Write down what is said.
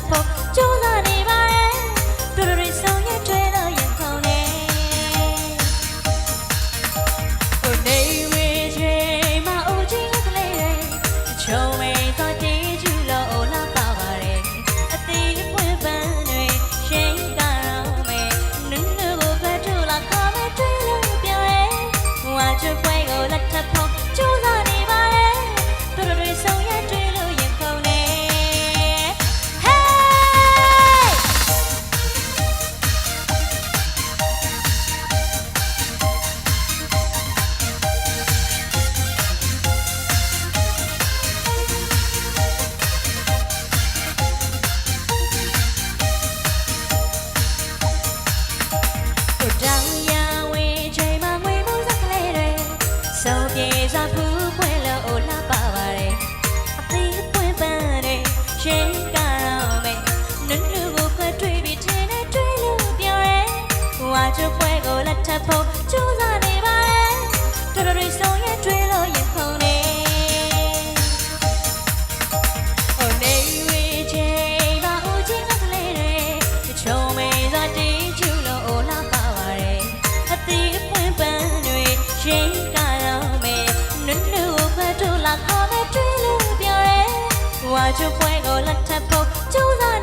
po, ဆုံပြေစွာဖူးပွင့်လို့လှပပါတယ်အသေးပွင့်ပန်းတဲ့ရေကတော့မယ်နုနုကိုခွဲတွေ့ပြီးထင်းနဲ့တွေ့လို့ပြောရဲဝါချွဲကိုလက်ထပ်ဖို့ ချုပ်ပွဲကိုလက်ထပ်ဖို့ကြိုးစား